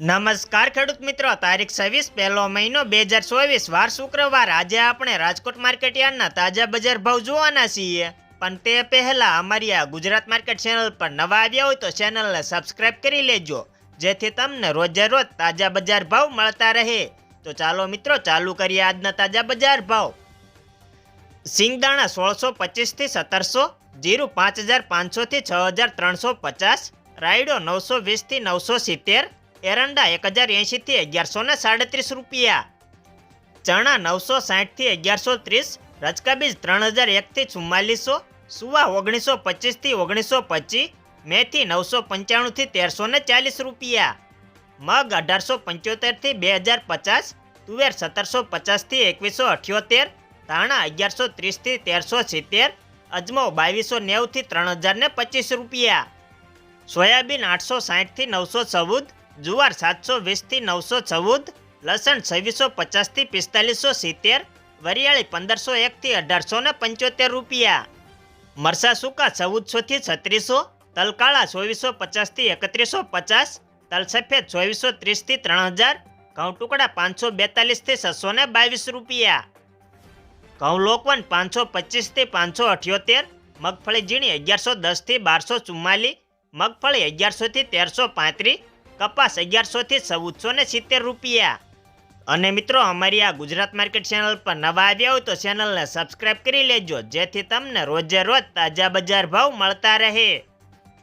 નમસ્કાર ખેડૂત મિત્રો, તારીખ છવ્વીસ પહેલો મહિનો બે હજાર ચોવીસ, વાર શુક્રવાર. આજે આપણે રાજકોટ માર્કેટ યાર્ડના તાજા બજાર ભાવ જોવાના છીએ. પણ તે પહેલા અમારી આ ગુજરાત માર્કેટ ચેનલ પર નવા આવ્યા હોય તો ચેનલને સબસ્ક્રાઇબ કરી લેજો, જેથી તમને રોજે રોજ તાજા બજાર ભાવ મળતા રહે. તો ચાલો મિત્રો, ચાલુ કરીએ આજના તાજા બજાર ભાવ. સિંગદાણા સોળસો પચીસથી સત્તરસો, જીરું પાંચ હજાર પાંચસોથી છ હજાર ત્રણસો પચાસ, રાયડો નવસો વીસથી નવસો સિત્તેર એરંડા એક હજાર એંશીથી અગિયારસો ને સાડત્રીસ રૂપિયા. ચણા નવસો સાઠથી અગિયારસો ત્રીસ રચકા બીજ ત્રણ હજાર એકથી ચુમ્માલીસો, સુવા ઓગણીસો પચીસથી ઓગણીસો પચીસ મેથી નવસો પંચાણુંથી તેરસો ને ચાલીસ રૂપિયા. મગ અઢારસો પંચોતેરથી બે હજાર પચાસ તુવેર સત્તરસો પચાસથી એકવીસો અઠ્યોતેર ધાણા અગિયારસો ત્રીસથી તેરસો સિત્તેર અજમો બાવીસો નેવુંથી ત્રણ હજાર ને પચીસ રૂપિયા. સોયાબીન આઠસો સાઠથી નવસો ચૌદ જુવાર સાતસો વીસથી નવસો ચૌદ, લસણ છવ્વીસો પચાસથી પિસ્તાલીસો સિત્તેર, વરિયાળી પંદરસો એકથી અઢારસો ને પંચોતેર રૂપિયા. મરસા સૂકા ચૌદસોથી છત્રીસો, તલકાળા ચોવીસો પચાસથી એકત્રીસો પચાસ, તલસફેદ ચોવીસો ત્રીસથી ત્રણ હજાર ઘઉં ટુકડા પાંચસો બેતાલીસથી છસો ને બાવીસ રૂપિયા. ઘઉં લોકવન પાંચસો પચીસથી પાંચસો અઠ્યોતેર, મગફળી ઝીણી અગિયારસો દસથી બારસો ચુમ્માલીસ, મગફળી અગિયારસોથી તેરસો પાંત્રીસ કપાસ અગિયારસોથી ચૌદસો ને સિત્તેર રૂપિયા. અને મિત્રો, અમારી આ ગુજરાત માર્કેટ ચેનલ પર નવા આવ્યા હોય તો ચેનલને સબસ્ક્રાઈબ કરી લેજો, જેથી તમને રોજે રોજ તાજા બજાર ભાવ મળતા રહે.